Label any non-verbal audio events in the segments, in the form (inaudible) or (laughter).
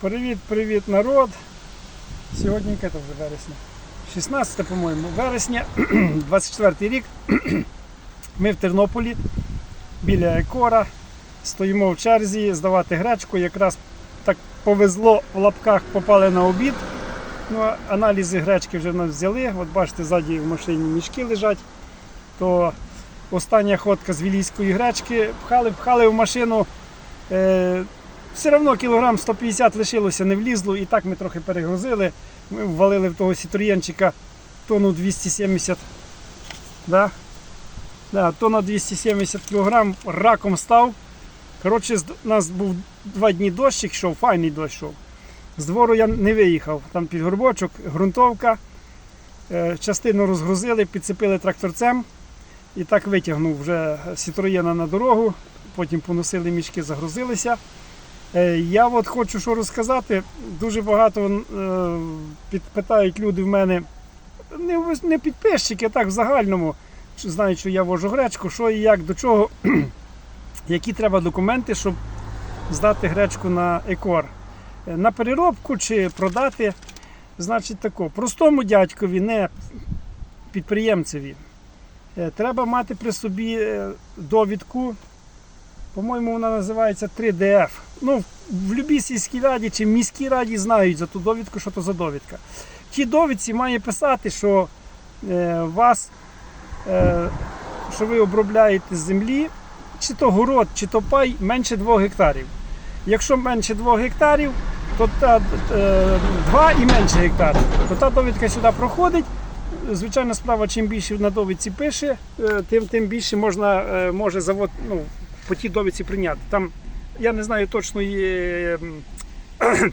Привіт-привіт, народ! Сьогодні яке вже вересня? 16, по-моєму, вересня, 24 рік. Ми в Тернополі біля Екора. Стоїмо в черзі здавати гречку. Якраз так повезло в лапках попали на обід. Ну, аналізи гречки вже нас взяли. От бачите, ззаді в машині мішки лежать. То остання ходка з вілійської гречки. Пхали, пхали в машину. Все одно кілограм 150 лишилося, не влізло, і так ми трохи перегрузили. Ми ввалили в того сітроєнчика тонну 270. Да? Да, тонна 270 кг раком став. Коротше, у нас був два дні дощик йшов, файний дощ йшов. З двору я не виїхав, там під горбочок, ґрунтовка. Е, Частину розгрузили, підцепили тракторцем і так витягнув вже сітроєна на дорогу. Потім поносили мішки, загрузилися. Е, Я от хочу що розказати. Дуже багато е, питають люди в мене, не, підписчики, а так в загальному. Знають, що я вожу гречку, що і як, до чого, (clears throat) які треба документи, щоб здати гречку на екор. Е, На переробку чи продати. Значить тако, простому дядькові, не підприємцеві, треба мати при собі довідку по-моєму, вона називається 3DF. Ну, в любій сільській раді чи міській раді знають за ту довідку, що то за довідка. В тій довідці має писати, що е, вас, е, що ви обробляєте з землі, чи то город, чи то пай менше 2 гектарів. Якщо менше 2 гектарів, то та, е, 2 і менше гектарів, то та довідка сюди проходить. Звичайна справа, чим більше на довідці пише, е, тим, тим більше можна, е, може завод ну, по тій довідці прийняти. Там я не знаю точно є, ем, (clears throat)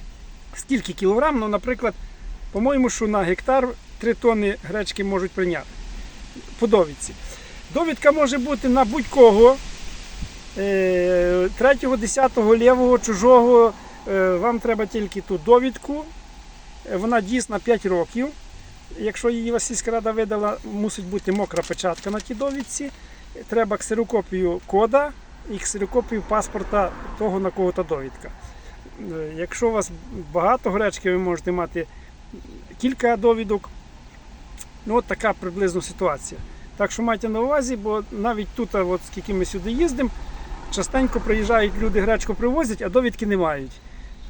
скільки кілограм, але, наприклад, по-моєму, що на гектар 3 тонни гречки можуть прийняти по довідці. Довідка може бути на будь-кого. е, Третього, десятого, лівого, чужого. Е, Вам треба тільки ту довідку. Е, Вона дійсна 5 років. Якщо її вас сільська рада видала, мусить бути мокра печатка на тій довідці. Треба ксерокопію кода і ксерокопію паспорта того, на кого та довідка. Е, Якщо у вас багато гречки, ви можете мати кілька довідок. Ну, от така приблизно ситуація. Так що майте на увазі, бо навіть тут, от скільки ми сюди їздимо, частенько приїжджають люди, гречку привозять, а довідки не мають.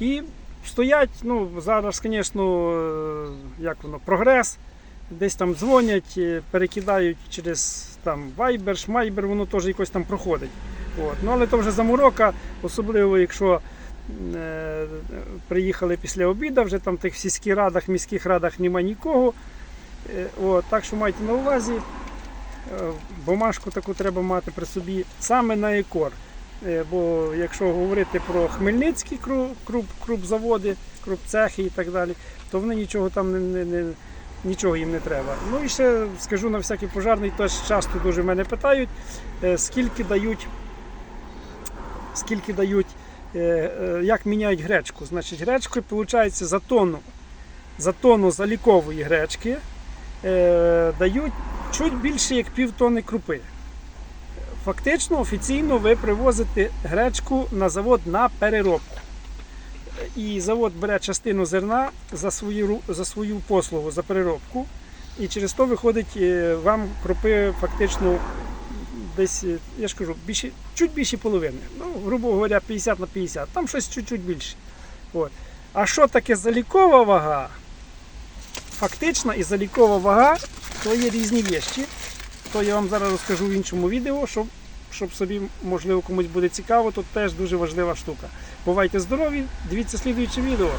І стоять, ну зараз, звісно, е, як воно, прогрес, десь там дзвонять, е, перекидають через там Viber, Шмайбер, воно теж якось там проходить. От. Ну, але то вже заморока, особливо якщо е, приїхали після обіду, вже там в тих сільських радах, міських радах немає нікого. Е, от, так що майте на увазі, е, бумажку таку треба мати при собі саме на екор. Е, Бо якщо говорити про хмельницькі круп, круп, крупзаводи, крупцехи і так далі, то вони нічого там не, не, не, нічого їм не треба. Ну і ще скажу на всякий пожарний, теж часто дуже мене питають, е, скільки дають, скільки дають, е, е, як міняють гречку. Значить, гречку виходить за тонну, за тонну залікової гречки е, дають чуть більше як пів тонни крупи. Фактично, офіційно ви привозите гречку на завод на переробку. І завод бере частину зерна за свою, за свою послугу, за переробку. І через то виходить вам крупи фактично десь, е, я ж кажу, більше, чуть більше половини. Ну, грубо говоря, 50 на 50, там щось чуть-чуть більше. От. А що таке залікова вага? Фактична і залікова вага то є різні вещі. То я вам зараз розкажу в іншому відео, щоб, щоб собі, можливо, комусь буде цікаво, то теж дуже важлива штука. Бувайте здорові, дивіться слідуюче відео.